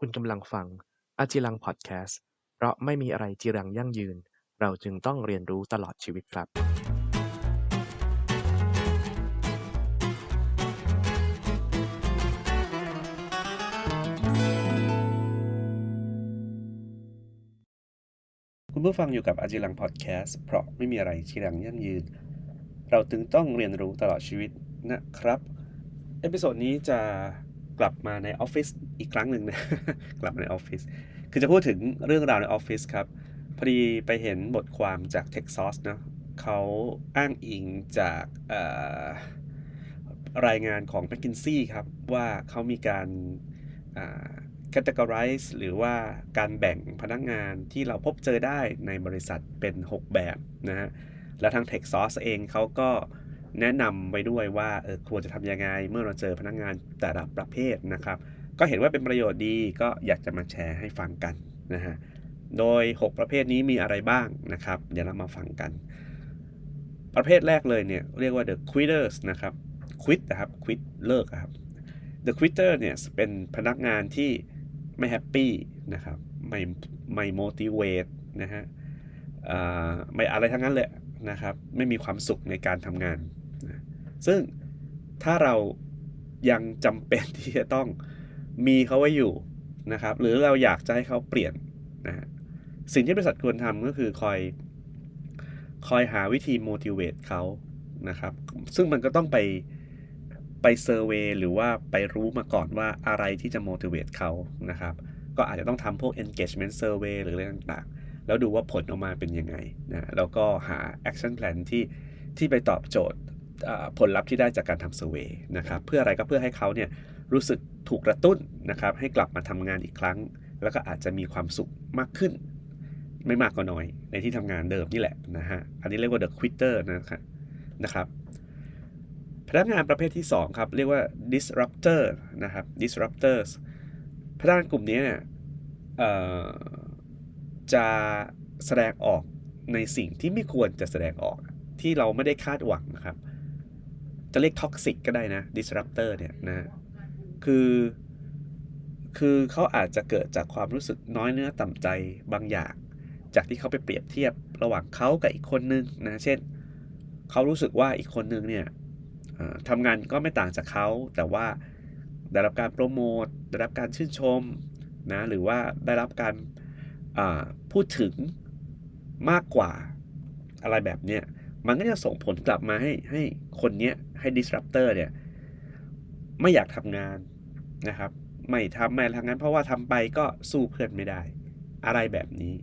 คุณกำลังฟังอาจิรังพอดแคสต์ เพราะไม่มีอะไรจีรังยั่งยืน เราจึงต้องเรียนรู้ตลอดชีวิตครับคุณผู้ฟังอยู่กับอาจิรังพอดแคสต์เพราะไม่มีอะไรชีรังยั่งยืน เราจึงต้องเรียนรู้ตลอดชีวิตนะครับ เอพิโซดนี้จะกลับมาในออฟฟิศ อีกครั้งหนึ่งนะ กลับมาในออฟฟิศคือจะพูดถึงเรื่องราวในออฟฟิศครับ พอดีไปเห็นบทความจาก t e x a s เนะเขาอ้างอิงจากรายงานของ McKinsey ครับ ว่าเขามีการ categorize หรือว่าการแบ่งพนักงานที่เราพบเจอได้ในบริษัทเป็น 6 แบบนะฮะแล้วทาง Tech Source เองเขาก็แนะนำไว้ด้วยว่าออควรจะทำยังไงเมื่อเราเจอพนักงานแต่ละประเภทนะครับ ก็เห็นว่าเป็นประโยชน์ดีก็อยากจะมาแชร์ให้ฟังกันนะฮะ โดย 6 ประเภทนี้มีอะไรบ้างนะครับ เดี๋ยวเรามาฟังกัน ประเภทแรกเลยเนี่ยเรียกว่า the quitters นะครับ quit นะครับ quit เลิกครับ the quitter เนี่ยเป็นพนักงานที่ไม่แฮปปี้นะครับไม่ไม่ motivate นะฮะไม่อะไรทั้งนั้นเลยนะครับ ไม่มีความสุขในการทำงานนะซึ่งถ้าเรายังจำเป็นที่จะต้อง มีเขาไว้อยู่นะครับ หรือเราอยากจะให้เขาเปลี่ยนนะฮะสิ่งที่บริษัทควรทำก็คือคอย คอยหาวิธี motivate เขานะครับ ซึ่งมันก็ต้องไปไปเซอร์เวยหรือว่าไปรู้มาก่อนว่าอะไรที่จะ motivate เขานะครับ ก็อาจจะต้องทำพวก engagement survey หรืออะไรต่างๆ แล้วดูว่าผลออกมาเป็นยังไงนะแล้วก็หา action plan ที่ที่ไปตอบโจทย์ผลลัพธ์ที่ได้จากการทำ survey นะครับ เพื่ออะไรก็เพื่อให้เขาเนี่ย รู้สึกถูกกระตุ้นนะครับ ให้กลับมาทำงานอีกครั้ง แล้วก็อาจจะมีความสุขมากขึ้น ไม่มากก็น้อยในที่ทำงานเดิมนี่แหละนะฮะอันนี้เรียกว่า the quitter นะครับนะครับพนักงานประเภทที่ 2 ครับ เรียกว่า disruptor นะครับ disruptors พนักงานกลุ่มนี้เนี่ยจะแสดงออกในสิ่งที่ไม่ควรจะแสดงออกที่เราไม่ได้คาดหวังนะครับ จะเรียก toxic ก็ได้นะ disruptor เนี่ยนะ คือคือเขาอาจจะเกิดจากความรู้สึกน้อยเนื้อต่ำใจบางอย่าง จากที่เขาไปเปรียบเทียบระหว่างเขากับอีกคนนึงนะเช่นเขารู้สึกว่าอีกคนนึงเนี่ยทำงานก็ไม่ต่างจากเขา แต่ว่าได้รับการโปรโมทได้รับการชื่นชมนะหรือว่าได้รับการพูดถึงมากกว่าอะไรแบบเนี้ยมันก็จะส่งผลกลับมาให้ให้คนเนี้ยให้ disruptor เนี่ยไม่อยากทำงาน นะครับ ไม่ทำไม่ทำงานเพราะว่าทำไปก็สู้เพื่อนไม่ได้ อะไรแบบนี้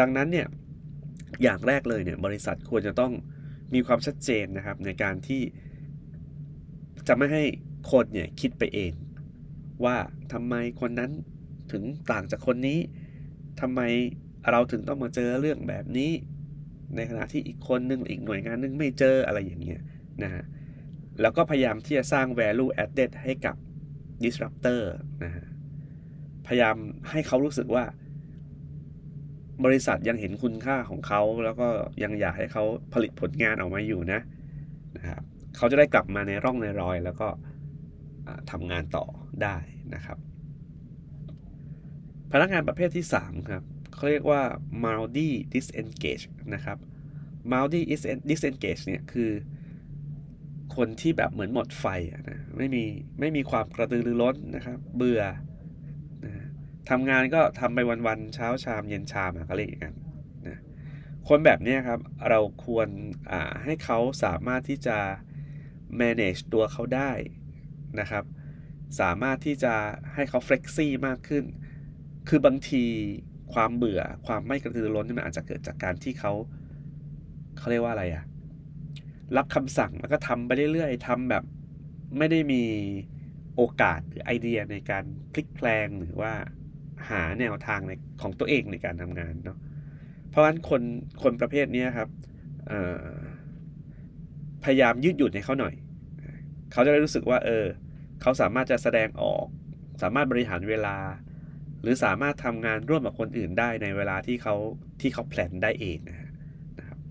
ดังนั้นเนี่ยอย่างแรกเลยเนี่ยบริษัทควรจะต้องมีความชัดเจนนะครับ ในการที่จะไม่ให้คนเนี่ยคิดไปเอง ว่าทำไมคนนั้นถึงต่างจากคนนี้ทำไมเราถึงต้องมาเจอเรื่องแบบนี้ ในขณะที่อีกคนนึงอีกหน่วยงานนึงไม่เจออะไรอย่างเงี้ยนะฮะแล้วก็พยายามที่จะสร้าง value added ให้กับ disruptor นะฮะพยายามให้เขารู้สึกว่า บริษัทยังเห็นคุณค่าของเขา แล้วก็ยังอยากให้เขาผลิตผลงานออกมาอยู่นะนะครับเขาจะได้กลับมาในร่องในรอย แล้วก็ทำงานต่อได้นะครับ พนักงานประเภทที่ 3 ครับเขาเรียกว่า moody disengage นะครับ moody disengage เนี่ยคือ คนที่แบบเหมือนหมดไฟนะไม่มีไม่มีความกระตือรือร้นนะครับ เบื่อนะทำงานก็ทำไปวันๆเช้าชามเย็นชามอะเรียกอย่างนั้นนะคนแบบนี้ครับเราควรให้เขาสามารถที่จะ manage ตัวเขาได้นะครับ สามารถที่จะให้เขา flexy มากขึ้น คือบางทีความเบื่อความไม่กระตือรือร้นนี่มันอาจจะเกิดจากการที่เขาเขาเรียกว่าอะไรอะ รับคำสั่งแล้วก็ทำไปเรื่อยๆทำแบบ ไม่ได้มีโอกาสหรือไอเดียในการพลิกแปลงหรือว่าหาแนวทางในของตัวเองในการทำงานเนาะเพราะฉะนั้นคนคนประเภทนี้ครับพยายามยืดหยุ่นให้เขาหน่อย เขาจะได้รู้สึกว่า เออ เขาสามารถจะแสดงออก สามารถบริหารเวลา หรือสามารถทำงานร่วมกับคนอื่นได้ในเวลาที่เขาที่เขาแพลนได้เองนะ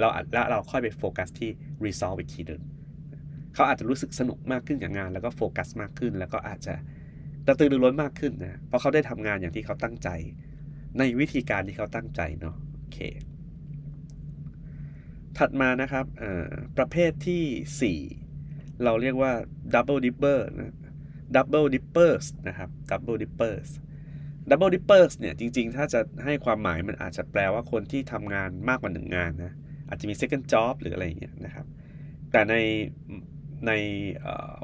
เราอาจแล้วเราค่อยไปโฟกัสที่ resolve อีกทีหนึ่งเขาอาจจะรู้สึกสนุกมากขึ้นกับงาน แล้วก็โฟกัสมากขึ้น แล้วก็อาจจะกระตือรือร้นมากขึ้นนะเพราะเขาได้ทำงานอย่างที่เขาตั้งใจ ในวิธีการที่เขาตั้งใจเนาะโอเค ถัดมานะครับประเภทที่ 4 เราเรียกว่า double dipper นะ double dippers นะครับ double dippers double dippers เนี่ยจริงๆ ถ้าจะให้ความหมายมันอาจจะแปลว่าคนที่ทำงานมากกว่าหนึ่งงานนะ อาจจะมี second job หรืออะไรอย่างเงี้ยนะครับ แต่ในใน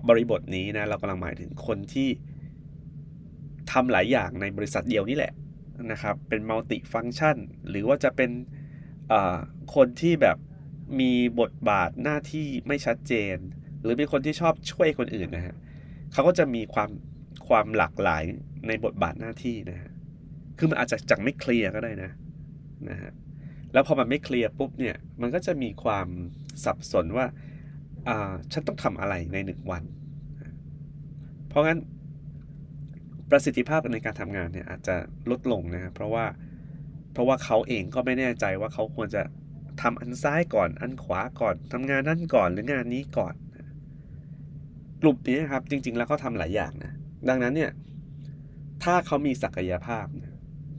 บริบทนี้นะเรากำลังหมายถึงคนที่ทำหลายอย่างในบริษัทเดียวนี่แหละนะครับ เป็นมัลติฟัง c t ชันหรือว่าจะเป็นคนที่แบบมีบทบาทหน้าที่ไม่ชัดเจน หรือเป็นคนที่ชอบช่วยคนอื่นนะฮะเขาก็จะมีความความหลากหลายในบทบาทหน้าที่นะฮะคือมันอาจจะจังไม่เคลียร์ก็ได้นะนะฮะ แล้วพอมันไม่เคลียร์ปุ๊บเนี่ยมันก็จะมีความสับสนว่าอ่าฉันต้องทำอะไรในหนึ่งวัน เพราะงั้นประสิทธิภาพในการทำงานเนี่ยอาจจะลดลงนะเพราะว่าเพราะว่าเขาเองก็ไม่แน่ใจว่าเขาควรจะทำอันซ้ายก่อน อันขวาก่อนทำงานนั่นก่อนหรืองานนี้ก่อนกลุ่มนี้ครับจริง ๆ แล้วเขาทาหลายอย่างนะดังนั้นเนี่ยถ้าเขามีศักยภาพ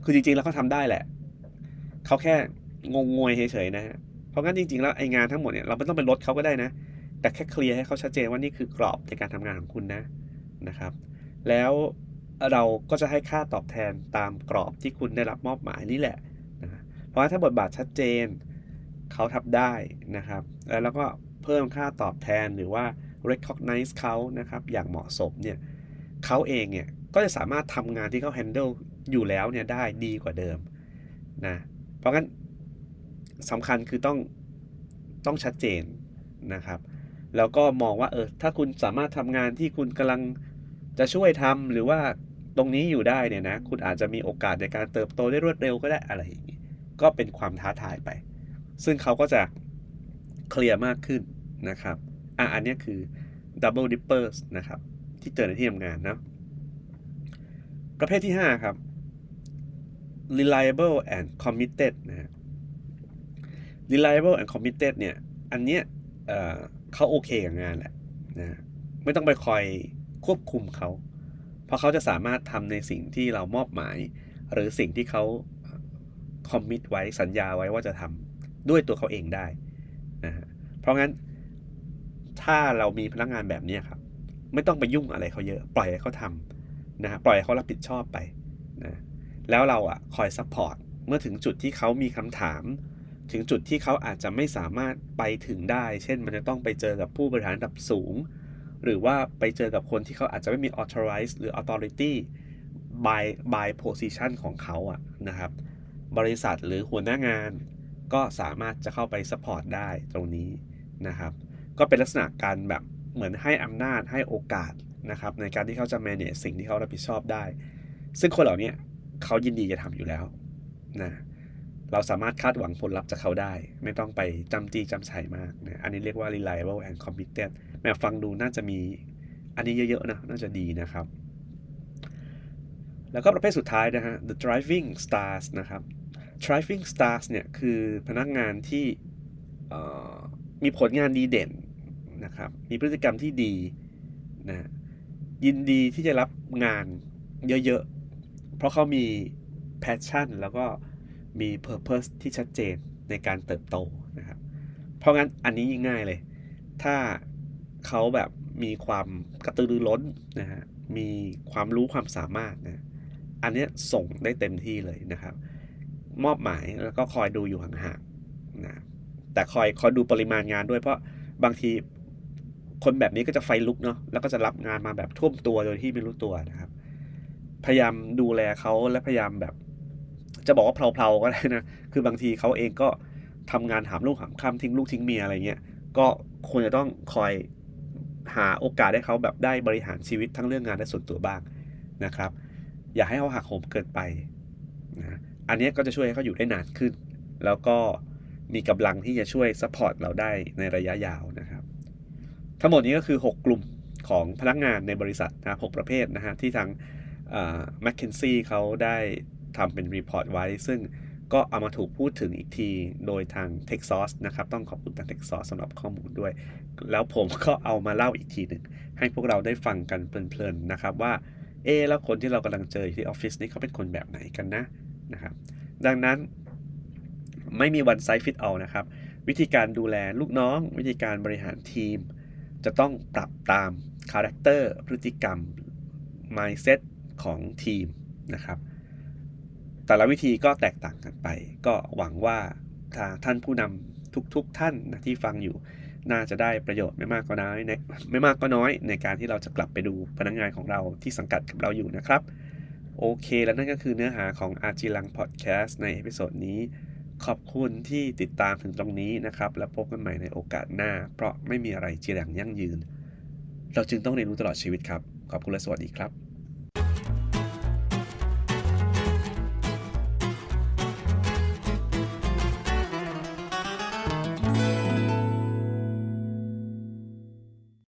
คือจริงๆแล้วเขาทาได้แหละ เขาแค่ งงงวยเฉยๆนะฮะเพราะงั้นจริงๆแล้วไองานทั้งหมดเนี่ยเราไม่ต้องไปลดเขาก็ได้นะ แต่แค่เคลียร์ให้เขาชัดเจนว่านี่คือกรอบในการทำงานของคุณนะนะครับ แล้วเราก็จะให้ค่าตอบแทนตามกรอบที่คุณได้รับมอบหมายนี่แหละนะเพราะว่าถ้าบทบาทชัดเจนเขาทำได้นะครับ แล้วก็เพิ่มค่าตอบแทนหรือว่า recognize เขานะครับอย่างเหมาะสมเนี่ยเขาเองเนี่ยก็จะสามารถทำงานที่เขา handle อยู่แล้วเนี่ยได้ดีกว่าเดิมนะเพราะงั้น สำคัญคือต้องต้องชัดเจนนะครับ แล้วก็มองว่าเออถ้าคุณสามารถทำงานที่คุณกำลังจะช่วยทำหรือว่าตรงนี้อยู่ได้เนี่ยนะคุณอาจจะมีโอกาสในการเติบโตได้รวดเร็วก็ได้อะไรอย่างนี้ก็เป็นความท้าทายไป ซึ่งเขาก็จะเคลียร์มากขึ้นนะครับอะอันนี้คือ double dippers นะครับ ที่เจอในที่ทำงานนะประเภทที่ 5 ครับ reliable and committed นะ reliable and committed เนี่ย อันเนี้ยเเขาโอเคกับงานแหละนะไม่ต้องไปคอยควบคุมเขา เพราะเขาจะสามารถทำในสิ่งที่เรามอบหมาย หรือสิ่งที่เขาคอมมิตไว้สัญญาไว้ว่าจะทำด้วยตัวเขาเองได้นะเพราะงั้นถ้าเรามีพนักงานแบบนี้ครับ ไม่ต้องไปยุ่งอะไรเขาเยอะ ปล่อยให้เขาทำนะฮะปล่อยให้เขารับผิดชอบไปนะแล้วเราอะคอยซัพพอร์ตเมื่อถึงจุดที่เขามีคำถาม ถึงจุดที่เขาอาจจะไม่สามารถไปถึงได้ เช่น มันจะต้องไปเจอกับผู้บริหารระดับสูง หรือว่าไปเจอกับคนที่เขาอาจจะไม่มี authorize หรือ authority by by position ของเขาอะนะครับ บริษัทหรือหัวหน้างานก็สามารถจะเข้าไปสปอร์ตได้ตรงนี้นะครับ ก็เป็นลักษณะการแบบเหมือนให้อำนาจให้โอกาสนะครับ ในการที่เขาจะ manage สิ่งที่เขารับผิดชอบได้ ซึ่งคนเหล่านี้เขายินดีจะทำอยู่แล้วนะ เราสามารถคาดหวังผลลัพธ์จากเขาได้ ไม่ต้องไปจำจี้จำชัยมากนะอันนี้เรียกว่า reliable and committed แม่ฟังดูน่าจะมีอันนี้เยอะๆนะน่าจะดีนะครับ แล้วก็ประเภทสุดท้ายนะฮะ the driving stars นะครับ driving stars เนี่ยคือพนักงานที่มีผลงานดีเด่นนะครับ มีพฤติกรรมที่ดีนะยินดีที่จะรับงานเยอะๆ เพราะเขามี passion แล้วก็ มี purpose ที่ชัดเจนในการเติบโตนะครับ เพราะงั้นอันนี้ยิ่งง่ายเลย ถ้าเขาแบบมีความกระตือรือร้นนะฮะ มีความรู้ความสามารถนะ อันนี้ส่งได้เต็มที่เลยนะครับ มอบหมายแล้วก็คอยดูอยู่ห่างๆนะ แต่คอยคอยดูปริมาณงานด้วยเพราะบางทีคนแบบนี้ก็จะไฟลุกเนาะ แล้วก็จะรับงานมาแบบท่วมตัวโดยที่ไม่รู้ตัวนะครับ พยายามดูแลเขาและพยายามแบบ จะบอกว่าเพลาๆก็ได้นะ คือบางทีเขาเองก็ทำงานหามลูกหามค่ำทิ้งลูกทิ้งเมียอะไรเงี้ย ก็ควรจะต้องคอยหาโอกาสให้เขาแบบได้บริหารชีวิตทั้งเรื่องงานและส่วนตัวบ้างนะครับ อย่าให้เขาหักโหมเกินไปนะอันนี้ก็จะช่วยให้เขาอยู่ได้นานขึ้น แล้วก็มีกำลังที่จะช่วยซัพพอร์ตเราได้ในระยะยาวนะครับ ทั้งหมดนี้ก็คือ 6 กลุ่มของพนักงานในบริษัทนะหประเภทนะฮะที่ทางแมคเคนซี่เขาได้ ทำเป็นรีพอร์ตไว้ ซึ่งก็เอามาถูกพูดถึงอีกทีโดยทาง t e x a s นะครับ ต้องขอบคุณทาง t e x a s สำหรับข้อมูลด้วย แล้วผมก็เอามาเล่าอีกทีหนึ่ง ให้พวกเราได้ฟังกันเพลินๆนะครับว่า เอแล้วคนที่เรากำลังเจอที่ออฟฟิศนี่เขาเป็นคนแบบไหนกันนะนะครับ ดังนั้นไม่มีวันไซฟิตเอานะครับ วิธีการดูแลลูกน้อง วิธีการบริหารทีม จะต้องปรับตามคาแรคเตอร์พฤติกรรม mindset ของทีมนะครับ แต่ละวิธีก็แตกต่างกันไป ก็หวังว่าทางท่านผู้นำทุกๆทท่านนะที่ฟังอยู่น่าจะได้ประโยชน์ไม่มากก็น้อยในไม่มากก็น้อย ในการที่เราจะกลับไปดูพนักงงานของเราที่สังกัดกับเราอยู่นะครับ โอเค แล้วนั่นก็คือเนื้อหาของอาจีลังพอดแคสต์ในเอพิโซดนี้ ขอบคุณที่ติดตามถึงตรงนี้นะครับ แล้วพบกันใหม่ในโอกาสหน้า เพราะไม่มีอะไรจีรังยั่งยืน เราจึงต้องเรียนรู้ตลอดชีวิตครับ ขอบคุณและสวัสดีครับ